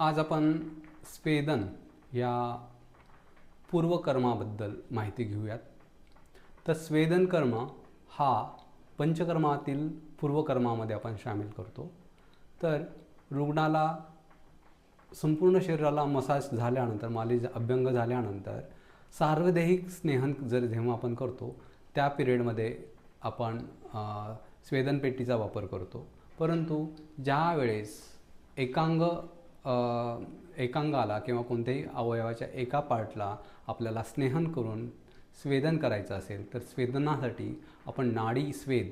आज आपण स्वेदन या पूर्वकर्माबद्दल माहिती घेऊयात. तर स्वेदन कर्म हा पंचकर्मातील पूर्वकर्मामध्ये आपण सामील करतो. तर रुग्णाला संपूर्ण शरीराला मसाज झाल्यानंतर मालिश अभ्यंग झाल्यानंतर सार्वदेहिक स्नेहन जर जेव्हा आपण करतो त्या पिरियडमध्ये आपण स्वेदनपेटीचा वापर करतो. परंतु ज्या वेळेस एकांग एकांगाला किंवा कोणत्याही अवयवाच्या एका पार्टला आपल्याला स्नेहन करून स्वेदन करायचं असेल तर स्वेदनासाठी आपण नाडी स्वेद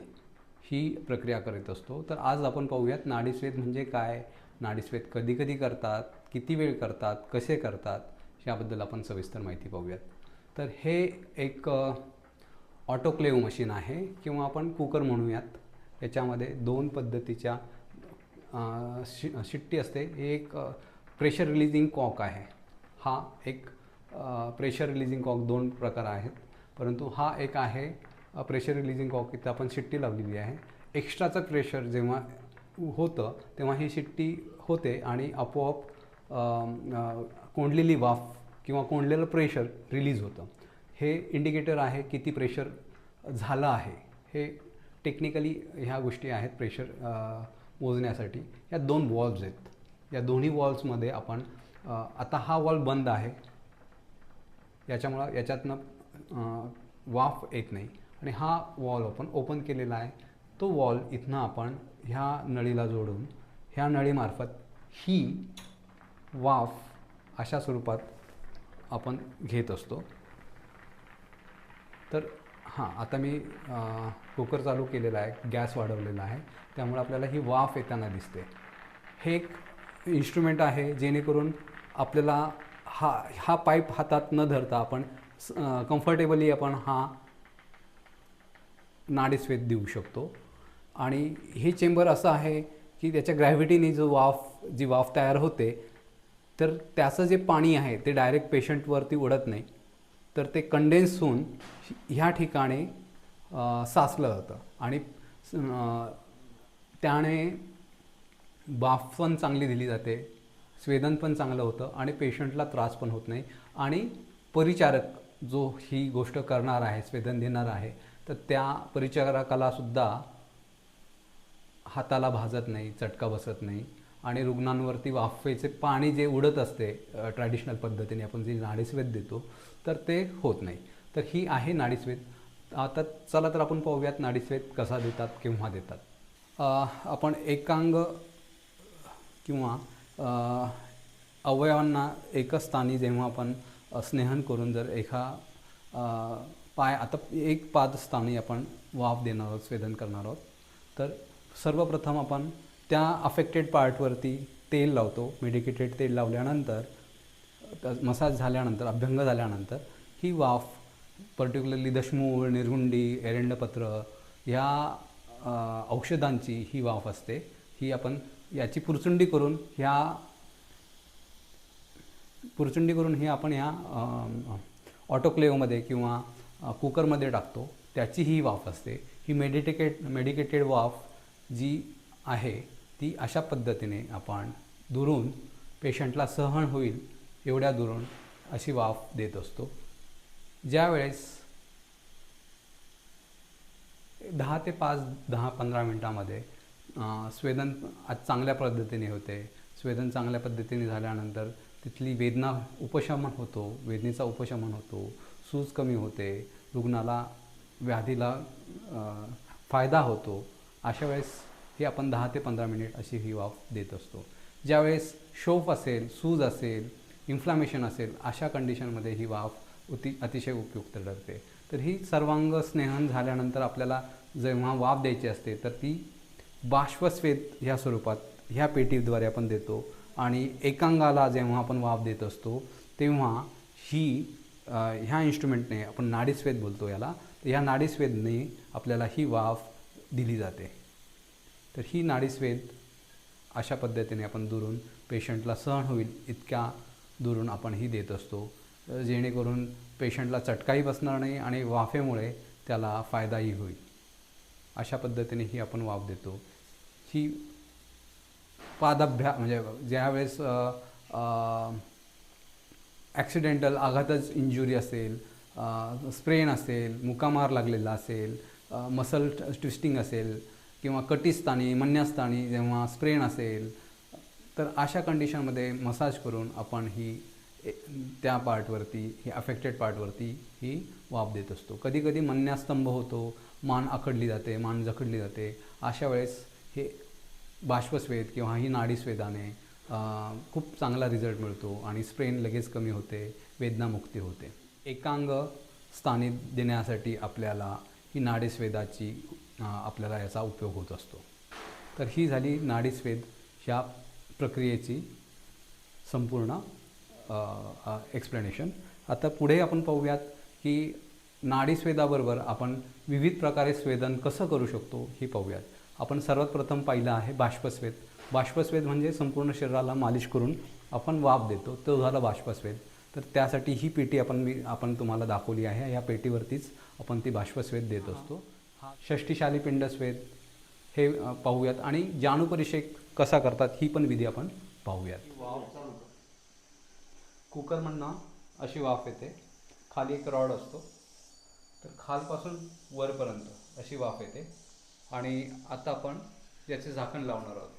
ही प्रक्रिया करीत असतो. तर आज आपण पाहूयात नाडीस्वेद म्हणजे काय? नाडीस्वेद कधी कधी करतात किती वेळ करतात कसे करतात याबद्दल आपण सविस्तर माहिती पाहूयात. तर हे एक ऑटोक्लेव्ह मशीन आहे किंवा आपण कुकर म्हणूयात. याच्यामध्ये दोन पद्धतीच्या शि शिट्टी असते. एक प्रेशर रिलीजिंग कॉक आहे. हा एक प्रेशर रिलीजिंग कॉक दोन प्रकार आहेत. परंतु हा एक आहे प्रेशर रिलीजिंग कॉक इथं आपण शिट्टी लावलेली आहे. एक्स्ट्राचं प्रेशर जेव्हा होतं तेव्हा ही शिट्टी होते आणि आपोआप कोंडलेली वाफ किंवा कोंडलेलं प्रेशर रिलीज होतं. हे इंडिकेटर आहे किती प्रेशर झालं आहे. हे टेक्निकली ह्या गोष्टी आहेत. प्रेशर मोजण्यासाठी. या दोन वॉल्स आहेत. या दोन्ही वॉल्व्समध्ये आपण आता हा वॉल्व बंद आहे. याच्यामुळं याच्यातनं वाफ येत नाही. आणि हा वॉल आपण ओपन केलेला आहे. तो वॉल इथनं आपण ह्या नळीला जोडून ह्या नळीमार्फत ही वाफ अशा स्वरूपात आपण घेत असतो. तर हां आता मी कुकर चालू केलेला आहे गॅस वाढवलेला आहे त्यामुळे आपल्याला ही वाफ येताना दिसते. हे एक इन्स्ट्रुमेंट आहे जेणेकरून आपल्याला हा हा पाईप हातात न धरता आपण कम्फर्टेबली आपण हा नाडीस्वेद देऊ शकतो. आणि हे चेंबर असं आहे की त्याच्या ग्रॅव्हिटीने जो वाफ जी वाफ तयार होते तर त्याचं जे पाणी आहे ते डायरेक्ट पेशंटवरती उडत नाही. तर ते कंडेन्स होऊन ह्या ठिकाणी साचलं जातं आणि त्याने बाफ पण चांगली दिली जाते स्वेदन पण चांगलं होतं आणि पेशंटला त्रास पण होत नाही. आणि परिचारक जो ही गोष्ट करणार आहे स्वेदन देणार आहे तर त्या परिचारकालासुद्धा हाताला भाजत नाही चटका बसत नाही. आणि रुग्णांवरती वाफेचे पाणी जे उडत असते ट्रॅडिशनल पद्धतीने आपण जे नाडेस्वेद देतो तर ते होत नाही. तर ही आहे नाडीस्वेद. आता चला तर आपण पाहूयात नाडीस्वेद कसा देतात केव्हा देतात. आपण एकांग किंवा अवयवांना एकच स्थानी जेव्हा आपण स्नेहन करून जर एका पाय आता एक पाद स्थानी आपण वाफ देणार आहोत स्वेदन करणार आहोत. तर सर्वप्रथम आपण त्या अफेक्टेड पार्टवरती तेल लावतो मेडिकेटेड तेल लावल्यानंतर मसाज झाल्यानंतर अभ्यंग झाल्यानंतर ही वाफ पर्टिक्युलरली दशमूळ निर्गुंडी एरंडपत्र ह्या औषधांची ही वाफ असते. ही आपण याची पुरचुंडी करून ह्या पुरचुंडी करून ही आपण ह्या ऑटोक्लेवमध्ये किंवा कुकरमध्ये टाकतो. त्याची ही वाफ असते. ही मेडिटेकेट मेडिकेटेड वाफ जी आहे ती अशा पद्धतीने आपण दुरून पेशंटला सहन होईल. एवढ्या दुरून अशी वाफ देत असतो. ज्यावेळेस दहा ते पाच दहा पंधरा मिनटामध्ये स्वेदन आज चांगल्या पद्धतीने होते. स्वेदन चांगल्या पद्धतीने झाल्यानंतर तिथली वेदना उपशमन होतो वेदनेचा उपशमन होतो सूज कमी होते रुग्णाला व्याधीला फायदा होतो. अशा वेळेस ही आपण दहा ते पंधरा मिनिट अशी ही वाफ देत असतो. ज्यावेळेस शोफ असेल सूज असेल इन्फ्लामेशन असेल अशा कंडिशनमध्ये ही वाफ अति अतिशय उपयुक्त ठरते. तर ही सर्वांग स्नेहन झाल्यानंतर आपल्याला जेव्हा वाफ द्यायची असते तर ती बाष्पस्वेद ह्या स्वरूपात ह्या पेटीद्वारे आपण देतो. आणि एकांगाला जेव्हा आपण वाफ देत असतो तेव्हा ही ह्या इन्स्ट्रुमेंटने आपण नाडीस्वेद बोलतो याला. तर ह्या नाडीस्वेदने आपल्याला ही वाफ दिली जाते. तर ही नाडीस्वेद अशा पद्धतीने आपण दुरून पेशंटला सहन होईल इतक्या दुरून आपण ही देत असतो. जेणेकरून पेशंटला चटकाही बसणार नाही आणि वाफेमुळे त्याला फायदाही होईल. अशा पद्धतीने ही आपण वाफ देतो. ही पादाभ्या म्हणजे ज्यावेळेस ॲक्सिडेंटल आघातच इंजुरी असेल स्प्रेन असेल मुकामार लागलेला असेल मसल ट्विस्टिंग असेल किंवा कटिस्तानी मन्यास्थानी जेव्हा स्प्रेन असेल तर अशा कंडिशनमध्ये मसाज करून आपण ही ए- त्या पार्टवरती ही अफेक्टेड पार्टवरती ही वाफ देत असतो. कधी कधी मन्यास्तंभ होतो मान आखडली जाते मान जखडली जाते. अशा वेळेस हे बाष्पस्वेद किंवा ही नाडीस्वेदाने खूप चांगला रिझल्ट मिळतो आणि स्प्रेन लगेच कमी होते वेदनामुक्ती होते. एकांग स्थानी देण्यासाठी आपल्याला ही नाडीस्वेदाची आपल्याला याचा उपयोग होत असतो. तर ही झाली नाडीस्वेद. ह्या प्रक्रियेची संपूर्ण एक्सप्लेनेशन आता पुढे आपण पाहूयात की नाडीस्वेदाबरोबर आपण विविध प्रकारे स्वेदन कसं करू शकतो हे पाहूयात. आपण सर्वात प्रथम पाहिलं आहे बाष्पस्वेद. बाष्पस्वेद म्हणजे संपूर्ण शरीराला मालिश करून आपण वाफ देतो. तो झाला बाष्पस्वेद. तर त्यासाठी ही पेटी आपण मी आपण तुम्हाला दाखवली आहे. या पेटीवरतीच आपण ती बाष्पस्वेद देत असतो. षष्टीशाली पिंडस्वेद हे पाहूयात. आणि जाणुपरिषेक कसा करतात ही पण विधी आपण पाहूयात. कुकरमधनं अशी वाफ येते. खाली एक रॉड असतो. तर खालपासून वरपर्यंत अशी वाफ येते. आणि आता आपण याचे झाकण लावणार आहोत.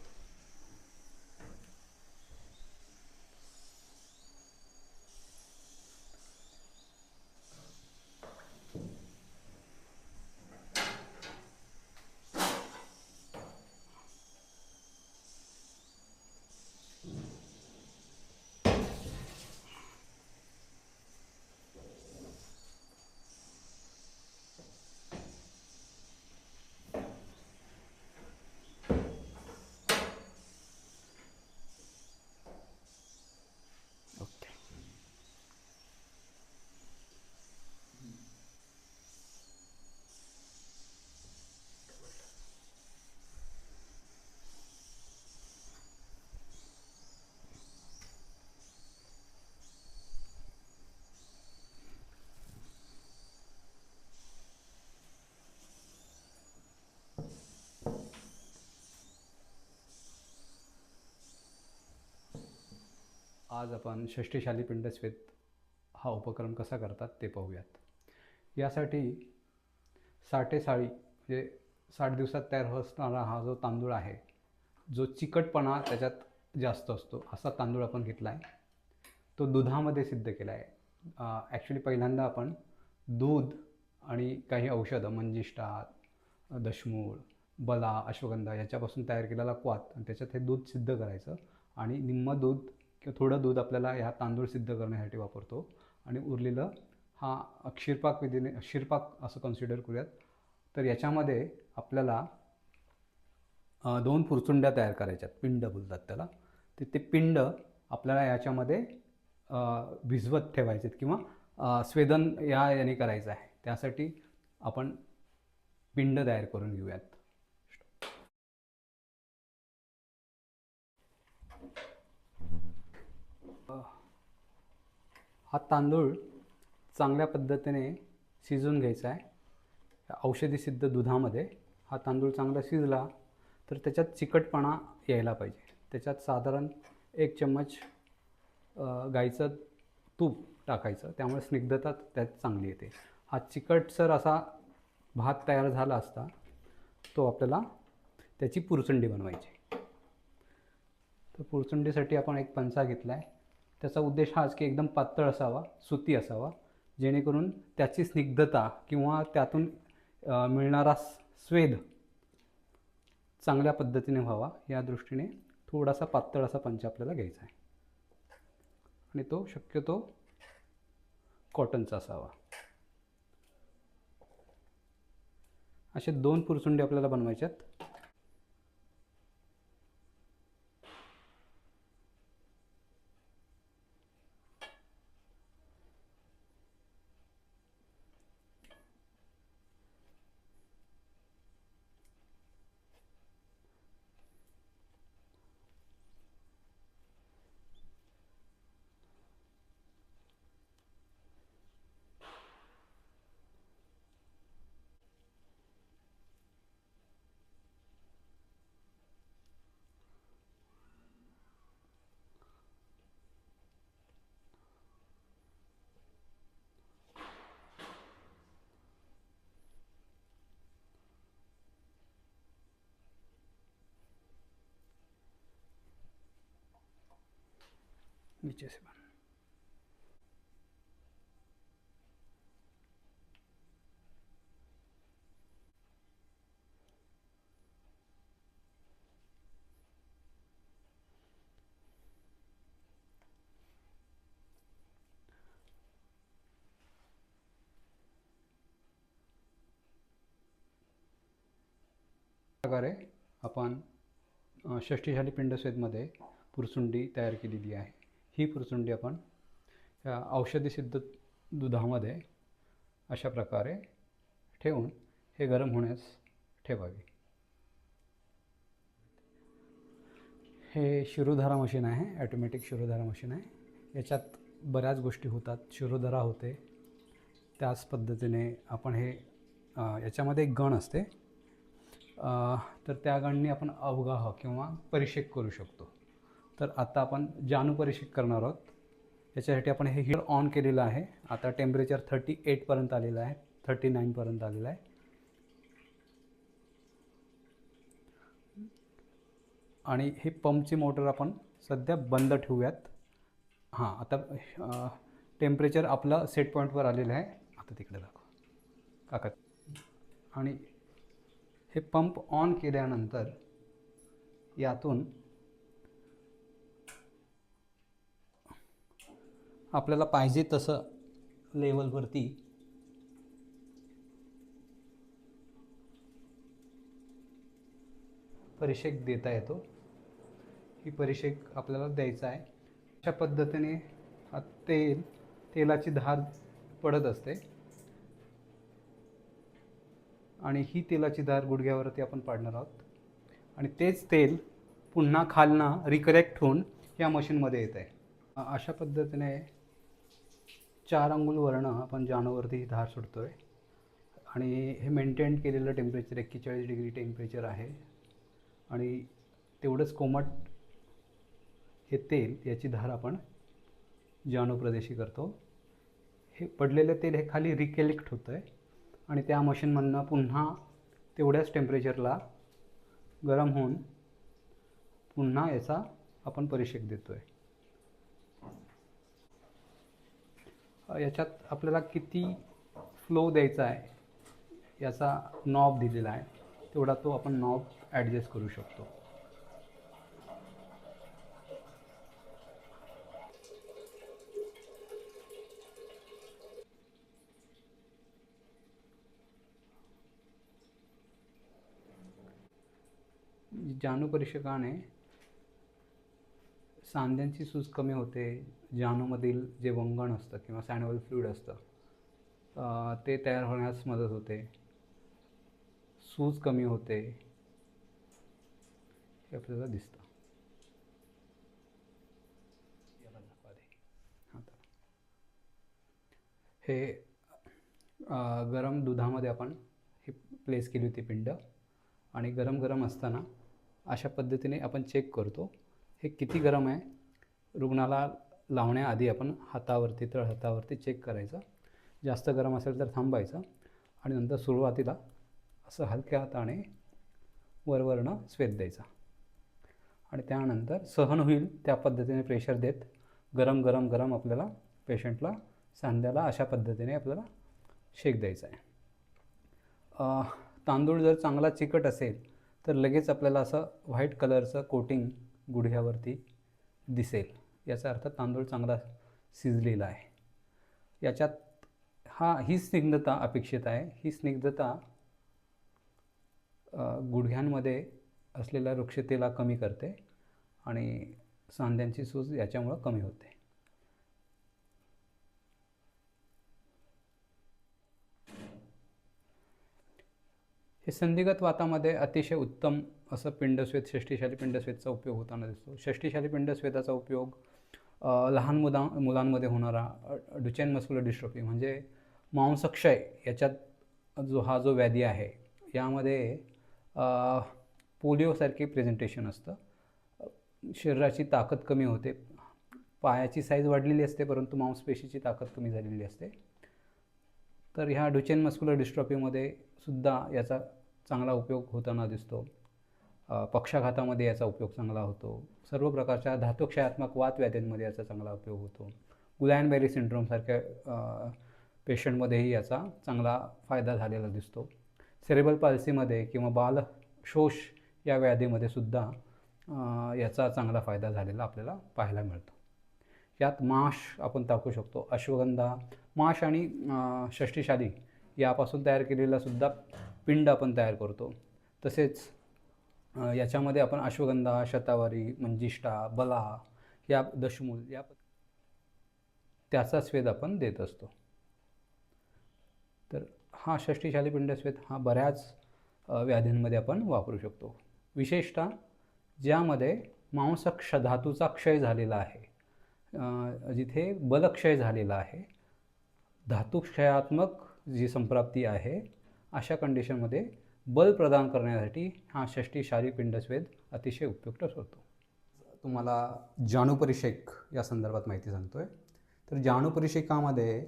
आज आपण षष्टीशाली पिंडस्वेद हा उपक्रम कसा करतात ते पाहूयात. यासाठी साठेसाळी म्हणजे साठ दिवसात तयार होत असणारा हा जो तांदूळ आहे जो चिकटपणा त्याच्यात जास्त असतो असा तांदूळ आपण घेतला आहे तो दुधामध्ये सिद्ध केला आहे ॲक्च्युली पहिल्यांदा आपण दूध आणि काही औषधं मंजिष्ठा दशमूळ बला अश्वगंधा याच्यापासून तयार केलेला क्वात आणि त्याच्यात हे दूध सिद्ध करायचं आणि निम्म दूध किंवा थोडं दूध आपल्याला ह्या तांदूळ सिद्ध करण्यासाठी वापरतो. आणि उरलेलं हा क्षीरपाक विधीने क्षीरपाक असं कन्सिडर करूयात. तर याच्यामध्ये आपल्याला दोन पुरचुंड्या तयार करायच्यात पिंड बोलतात त्याला. ते ते पिंड आपल्याला याच्यामध्ये भिजवत ठेवायचे किंवा स्वेदन या याने करायचं आहे. त्यासाठी आपण पिंड तयार करून घेऊयात. हा तांदूळ चांगल्या पद्धतीने शिजून घ्यायचा आहे. औषधी सिद्ध दुधामध्ये हा तांदूळ चांगला शिजला तर त्याच्यात चिकटपणा यायला पाहिजे. त्याच्यात साधारण एक चम्मच गाईचं तूप टाकायचं. त्यामुळे स्निग्धता त्यात चांगली येते. हा चिकटसर असा भात तयार झाला असता तो आपल्याला त्याची पुरचंडी बनवायची. तर पुरचंडीसाठी आपण एक पंचा घेतला आहे त्याचा उद्देश हाच की एकदम पातळ असावा सुती असावा. जेणेकरून त्याची स्निग्धता किंवा त्यातून मिळणारा स्वेद चांगल्या पद्धतीने व्हावा या दृष्टीने थोडासा पातळ असा पंच आपल्याला घ्यायचा आहे. आणि तो शक्यतो कॉटनचा असावा. असे दोन पुरसुंडे आपल्याला बनवायच्यात. नीचे प्रकारे आपण षष्ठीशाली षष्टीशाली पिंडस्वेदमध्ये पुरसुंडी तयार केलेली आहे. ही पुरसुंडी आपण या औषधी सिद्ध दुधामध्ये अशा प्रकारे ठेवून हे गरम होण्यास ठेवावी. हे शिरोधारा मशीन आहे ॲटोमॅटिक शिरोधारा मशीन आहे. याच्यात बऱ्याच गोष्टी होतात. शिरोधारा होते. त्याच पद्धतीने आपण हे याच्यामध्ये एक गण असते. तर त्या गणने आपण अवगाह किंवा परिषेक करू शकतो. तर आता आपण जानू करणार आहोत. याच्यासाठी आपण हे हीटर ऑन केलेलं आहे. आता टेम्परेचर थर्टी एटपर्यंत आलेलं आहे. थर्टी नाईनपर्यंत आलेलं आहे. आणि हे पंपची मोटर आपण सध्या बंद ठेवूयात. हां आता टेम्परेचर आपलं सेट पॉईंटवर आलेलं आहे. आता तिकडे दाखव. काका. आणि हे पंप ऑन केल्यानंतर यातून आपल्याला पाहिजे तसं लेवलवरती परिषेक देता येतो. ही परिषेक आपल्याला द्यायचा आहे. अशा पद्धतीने तेल तेलाची धार पडत असते. आणि ही तेलाची धार गुडघ्यावरती आपण पाडणार आहोत. आणि तेच तेल पुन्हा खालना रिकरेक्ट होऊन या मशीनमध्ये येत आहे. अशा पद्धतीने चार अंगुलवरनं आपण जानवरती धार सोडतो आहे आणि हे मेंटेन केलेलं टेम्परेचर एक्केचाळीस डिग्री टेम्परेचर आहे. आणि तेवढंच कोमट हे तेल याची धार आपण जानू प्रदेशी करतो. हे पडलेलं तेल हे खाली रिकलेक्ट होतं आहे आणि त्या मशीनमधनं पुन्हा तेवढ्याच टेम्परेचरला गरम होऊन पुन्हा याचा आपण परिषेक देतो आहे याच्यात आपल्याला किती फ्लो द्यायचा आहे याचा नॉब दिलेला आहे. तेवढा तो आपण नॉब ॲडजस्ट करू शकतो. जानू परीक्षकाने सांध्यांची सूज कमी होते जानूमधील जे वंगण असतं किंवा सॅनवल फ्लूड असतं ते तयार होण्यास मदत होते. सूज कमी होते. हे आपल्याला दिसतं. हे गरम दुधामध्ये आपण हे प्लेस केली होती पिंड. आणि गरम गरम असताना अशा पद्धतीने आपण चेक करतो. हे किती गरम आहे? रुग्णाला लावण्याआधी आपण हातावरती तळ हातावरती चेक करायचं. जास्त गरम असेल तर थांबायचं आणि नंतर सुरुवातीला असं हलक्या हाताने वरवरनं स्वेत द्यायचा. आणि त्यानंतर सहन होईल त्या पद्धतीने प्रेशर देत गरम गरम गरम आपल्याला पेशंटला सांध्याला अशा पद्धतीने आपल्याला शेक द्यायचा आहे. तांदूळ जर चांगला चिकट असेल तर लगेच आपल्याला असं व्हाईट कलरचं कोटिंग गुडघ्यावरती दिसेल. याचा अर्थ तांदूळ चांगला शिजलेला आहे. याच्यात हा ही स्निग्धता अपेक्षित आहे. ही स्निग्धता गुडघ्यांमध्ये असलेल्या वृक्षतेला कमी करते आणि सांध्यांची सूज याच्यामुळं कमी होते. हे संधिगत वातामध्ये अतिशय उत्तम असं पिंडस्वेद षष्टीशाली पिंडस्वेदचा उपयोग होताना दिसतो. षष्टीशाली पिंडस्वेदाचा उपयोग लहान मुला मुलांमध्ये होणारा डुचेन मस्कुलर डिस्ट्रोफी म्हणजे मांसक्षय याच्यात जो हा जो व्याधी आहे यामध्ये पोलिओसारखे प्रेझेंटेशन असतं. शरीराची ताकद कमी होते. पायाची साईज वाढलेली असते परंतु मांसपेशीची ताकद कमी झालेली असते. तर ह्या डुचेन मस्कुलर डिस्ट्रॉफीमध्ये सुद्धा याचा चांगला उपयोग होताना दिसतो. पक्षाघातामध्ये याचा उपयोग चांगला होतो. सर्व प्रकारच्या धातुक्षयात्मक वात व्याधींमध्ये याचा चांगला उपयोग होतो. गुलॅन बेरी सिंड्रोमसारख्या पेशंटमध्येही याचा चांगला फायदा झालेला दिसतो. सेरेबल पाल्सीमध्ये किंवा बाल शोष या व्याधीमध्ये सुद्धा याचा चांगला फायदा झालेला आपल्याला पाहायला मिळतो. यात माश आपण टाकू शकतो. अश्वगंधा माश आणि षष्टीशाली यापासून तयार केलेला सुद्धा पिंड आपण तयार करतो. तसेच याच्यामध्ये आपण अश्वगंधा शतावरी मंजिष्ठा बला या दशमूल या त्याचा स्वेद आपण देत असतो. तर हा षष्टीशाली पिंडस्वेद हा बऱ्याच व्याधींमध्ये आपण वापरू शकतो. विशेषतः ज्यामध्ये मांसक्ष धातूचा क्षय झालेला आहे. जिथे बलक्षय झालेला आहे. धातुक्षयात्मक जी संप्राप्ती आहे अशा कंडिशनमध्ये बल प्रदान करण्यासाठी हा षष्टीशाली पिंडस्वेद अतिशय उपयुक्त ठरतो. तुम्हाला जाणूपरिषेक या संदर्भात माहिती सांगतो आहे तर जाणूपरिषेकामध्ये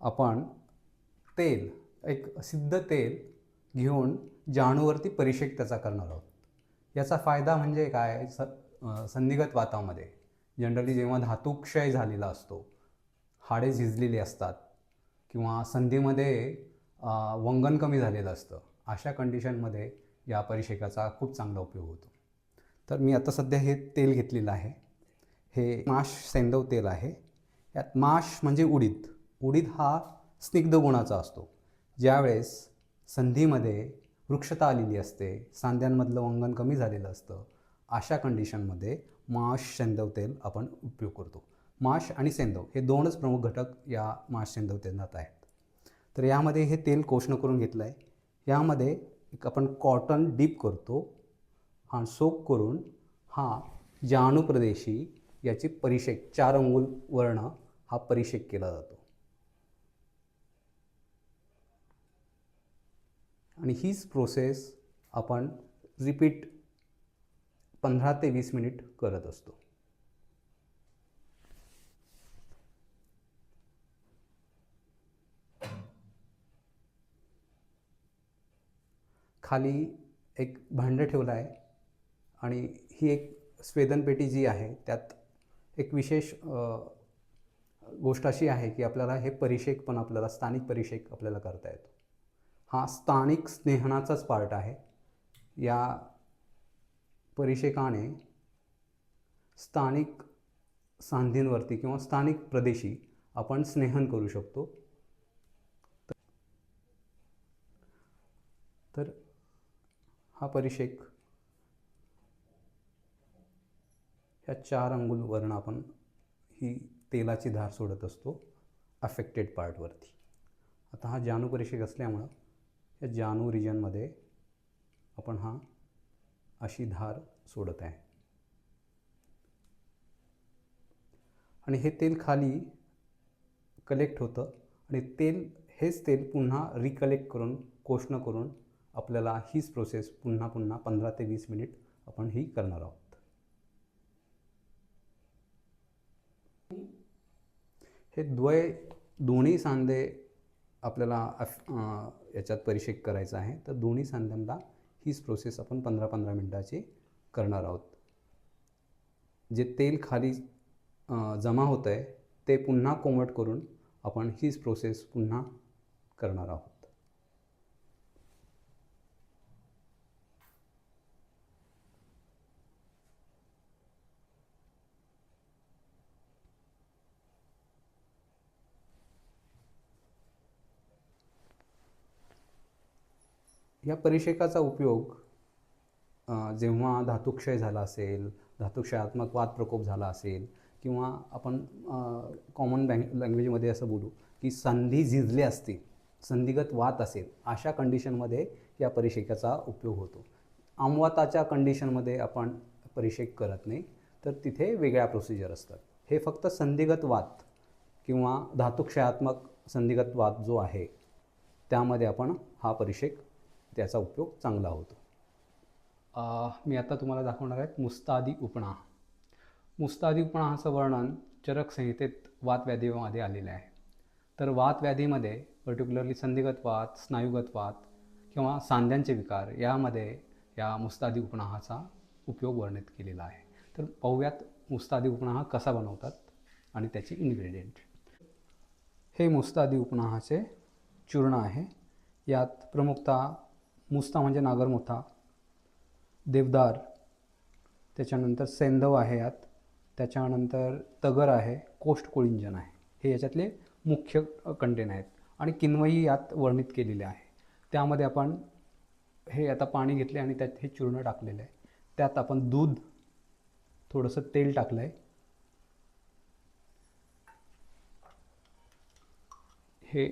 आपण तेल एक सिद्ध तेल घेऊन जाणूवरती परिषेक त्याचा करणार आहोत. याचा फायदा म्हणजे काय? स संधिगत वातामध्ये जनरली जेव्हा धातुक्षय झालेला असतो हाडे झिजलेली असतात किंवा संधीमध्ये वंगन वंगण कमी झालेलं असतं. अशा कंडिशनमध्ये या परिषेकाचा खूप चांगला उपयोग होतो. तर मी आता सध्या हे तेल घेतलेलं आहे. हे माश सेंदव तेल आहे. यात माश म्हणजे उडीद. उडीद हा स्निग्ध गुणाचा असतो. ज्यावेळेस संधीमध्ये वृक्षता आलेली असते सांध्यांमधलं वंगण कमी झालेलं असतं अशा कंडिशनमध्ये माश सेंदव तेल आपण उपयोग करतो. माश आणि सेंदव हे दोनच प्रमुख घटक या माश सेंदव तेलात आहेत. तर यामध्ये हे तेल कोष्ण करून घेतलं आहे यामध्ये एक आपण कॉटन डीप करतो. हा सोक करून हा जानुप्रदेशी याची परिषेक चार अंगुल वर्ण हा परिषेक केला जातो. आणि हीच प्रोसेस आपण रिपीट पंधरा ते वीस मिनिट करत असतो. खाली एक भांडं ठेवलं आहे आणि ही एक स्वेदनपेटी जी आहे त्यात एक विशेष गोष्ट अशी आहे की आपल्याला हे परिषेक पण आपल्याला स्थानिक परिषेक आपल्याला करता येतो. हा स्थानिक स्नेहनाचाच पार्ट आहे. या परिषेकाने स्थानिक सांधींवरती किंवा स्थानिक प्रदेशी आपण स्नेहन करू शकतो. तर हा परिषेक. ह्या चार अंगुलवरनं आपण ही तेलाची धार सोडत असतो अफेक्टेड पार्टवरती आता हा जानू परिषेक असल्यामुळं या जानू रिजनमध्ये आपण हा अशी धार सोडत आहे. आणि हे तेल खाली कलेक्ट होतं आणि तेल हेच तेल पुन्हा रिकलेक्ट करून कोष्ण करून आपल्याला हीच प्रोसेस पुन्हा पुन्हा पंधरा ते वीस मिनिट आपण ही करणार आहोत. हे द्वय दोन्ही सांधे आपल्याला याच्यात परिषेक करायचा आहे. तर दोन्ही सांध्यांना हीच प्रोसेस आपण पंधरा पंधरा मिनटाची करणार आहोत. जे तेल खाली जमा होतं आहे ते पुन्हा कोमट करून आपण हीच प्रोसेस पुन्हा करणार आहोत. या परिषेकाचा उपयोग जेव्हा धातुक्षय झाला असेल धातुक्षयात्मक वाद प्रकोप झाला असेल किंवा आपण कॉमन बँक लँग्वेजमध्ये असं बोलू की संधी झिजले असतील संधिगत वात असेल अशा कंडिशनमध्ये या परिषेकाचा उपयोग होतो. आमवाताच्या कंडिशनमध्ये आपण परिषेक करत नाही तर तिथे वेगळ्या प्रोसिजर असतात. हे फक्त संधिगत वात किंवा धातुक्षयात्मक संधिगत वाद जो आहे त्यामध्ये आपण हा परिषेक त्याचा उपयोग चांगला होतो. मी आता तुम्हाला दाखवणार आहे मुस्तादी उपणा. मुस्तादी उपणाचं वर्णन चरक संहितेत वातव्याधीमध्ये आलेलं आहे. तर वातव्याधीमध्ये पर्टिक्युलरली संधिगत वात स्नायुगत वात किंवा सांध्यांचे विकार यामध्ये या मुस्तादी उपनाहाचा उपयोग वर्णित केलेला आहे. तर पाहूयात मुस्तादी उपणाहा कसा बनवतात आणि त्याचे इन्ग्रेडियंट हे मुस्तादी उपनाहाचे चूर्ण आहे. यात प्रमुखतः मुस्ता म्हणजे नागरमोथा देवदार त्याच्यानंतर सेंधव आहे यात त्याच्यानंतर तगर आहे कोष्ट कोळिंजन आहे. हे याच्यातले मुख्य कंटेन आहेत. आणि किनवई यात वर्णित केलेले आहे. त्यामध्ये आपण हे आता पाणी घेतले आणि त्यात हे चूर्ण टाकलेलं आहे. त्यात आपण दूध थोडंसं तेल टाकलं आहे हे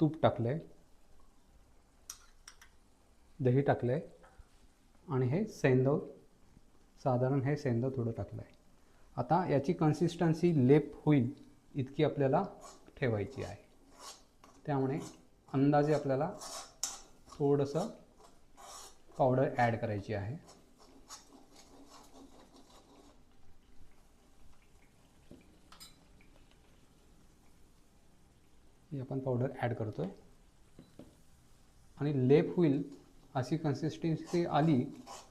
तूप टाकलं आहे दही टाकलं आहे आणि हे सेंदव साधारण हे सेंदव थोडं टाकलं आहे आता याची कन्सिस्टन्सी लेप होईल इतकी आपल्याला ठेवायची आहे. त्यामुळे अंदाजे आपल्याला थोडंसं पावडर ॲड करायची आहे. ही आपण पावडर ॲड करतो आहे आणि लेप होईल अशी कन्सिस्टन्सी आली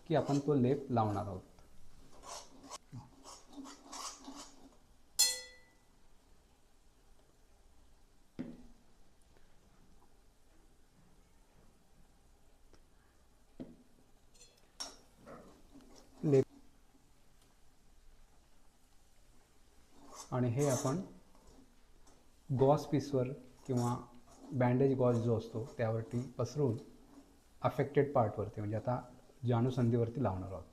की आपण तो लेप लावणार आहोत. लेप आणि हे आपण गॉस पीसवर किंवा बँडेज गॉस जो असतो त्यावरती पसरून अफेक्टेड पार्टवरती म्हणजे आता जाणूसंधीवरती लावणार आहोत.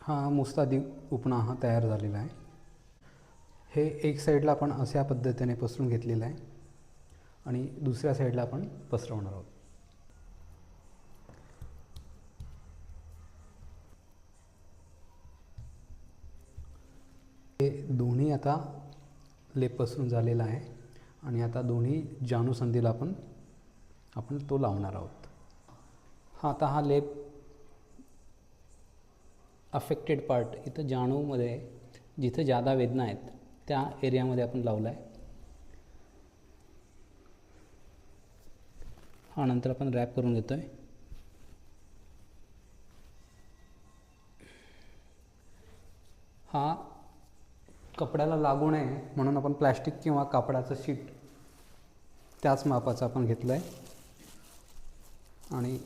हा मुस्तादी उपना हा तयार झालेला आहे. हे एक साईडला आपण अशा पद्धतीने पसरून घेतलेलं आहे आणि दुसऱ्या साईडला आपण पसरवणार आहोत. हे दोन्ही आता लेप पसरून झालेला आहे आणि आता दोन्ही जाणूसंधीला आपण आपण तो लावणार आहोत. हा आता हा लेप अफेक्टेड पार्ट इथं जाणूमध्ये जिथं जादा वेदना आहेत त्या एरियामध्ये आपण लावला आहे हा नंतर आपण रॅप करून घेतो आहे हा कपड्याला लागू नये म्हणून आपण प्लॅस्टिक किंवा कापडाचं शीट त्याच मापाचं आपण घेतलं आहे आणि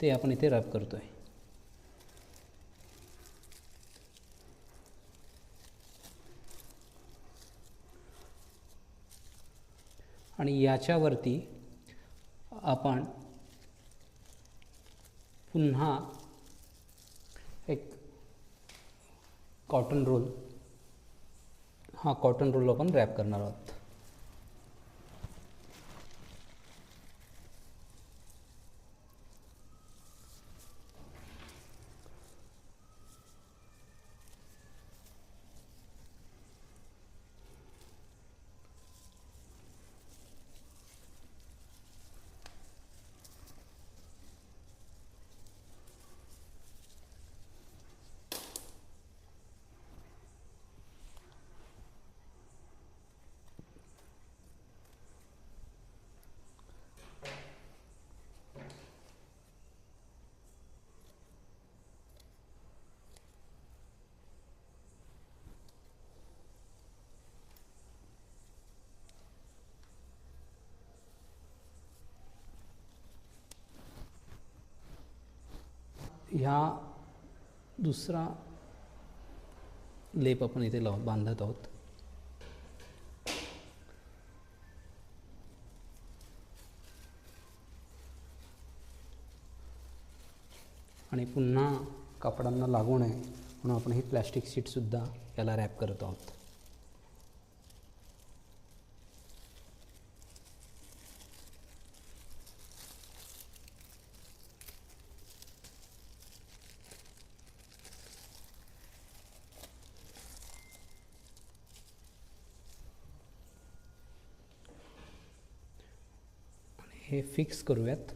ते आपण इथे रॅप करतो आहे आणि याच्यावरती आपण पुन्हा एक कॉटन रोल हा कॉटन रोल आपण रॅप करणार आहोत. ह्या दुसरा लेप आपण इथे लाव बांधत आहोत. आणि पुन्हा कापडांना लागू नये म्हणून आपण ही प्लॅस्टिक शीटसुद्धा याला रॅप करत आहोत आणि हे फिक्स करूयात.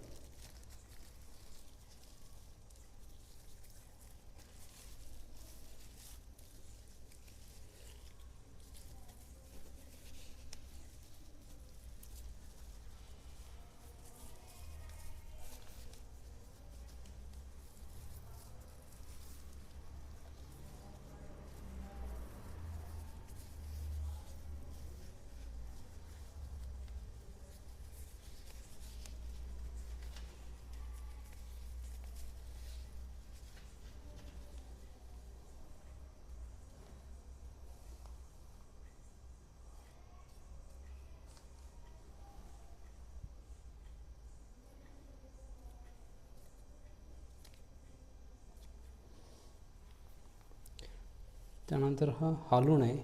त्यानंतर हा हालू नये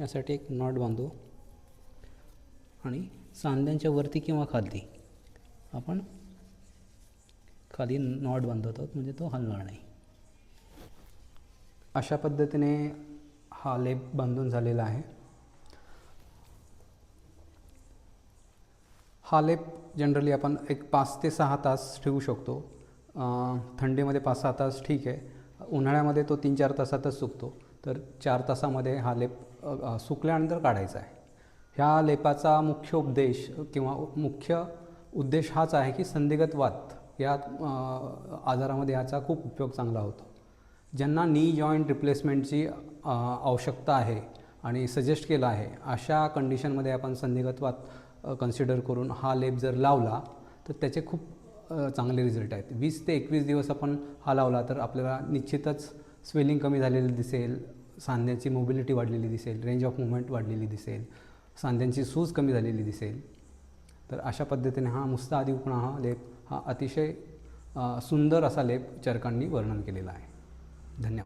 यासाठी एक नॉट बांधू आणि सांध्यांच्या वरती किंवा खाली आपण खाली नॉट बांधत आहोत म्हणजे तो हलणार नाही. अशा पद्धतीने हा लेप बांधून झालेला आहे. हा लेप जनरली आपण एक पाच ते सहा तास ठेवू शकतो. थंडीमध्ये पाच सहा तास ठीक आहे. उन्हाळ्यामध्ये तो तीन चार तासातच सुकतो. तर चार तासामध्ये हा लेप सुकल्यानंतर काढायचा आहे. ह्या लेपाचा मुख्य उपदेश किंवा मुख्य उद्देश हाच आहे की संधिगत वात या आजारामध्ये याचा खूप उपयोग चांगला होतो. ज्यांना नी जॉईंट रिप्लेसमेंटची आवश्यकता आहे आणि सजेस्ट केलं आहे अशा कंडिशनमध्ये आपण संधिगतवात कन्सिडर करून हा लेप जर लावला तर त्याचे खूप चांगले रिझल्ट आहेत. वीस ते एकवीस दिवस आपण हा लावला तर आपल्याला निश्चितच स्वेलिंग कमी झालेली दिसेल सांध्यांची मोबिलिटी वाढलेली दिसेल रेंज ऑफ मुवमेंट वाढलेली दिसेल सांध्यांची सूज कमी झालेली दिसेल. तर अशा पद्धतीने हा मुस्ताआदी उपणा हा लेप हा अतिशय सुंदर असा लेप चरकांनी वर्णन केलेला आहे. धन्यवाद.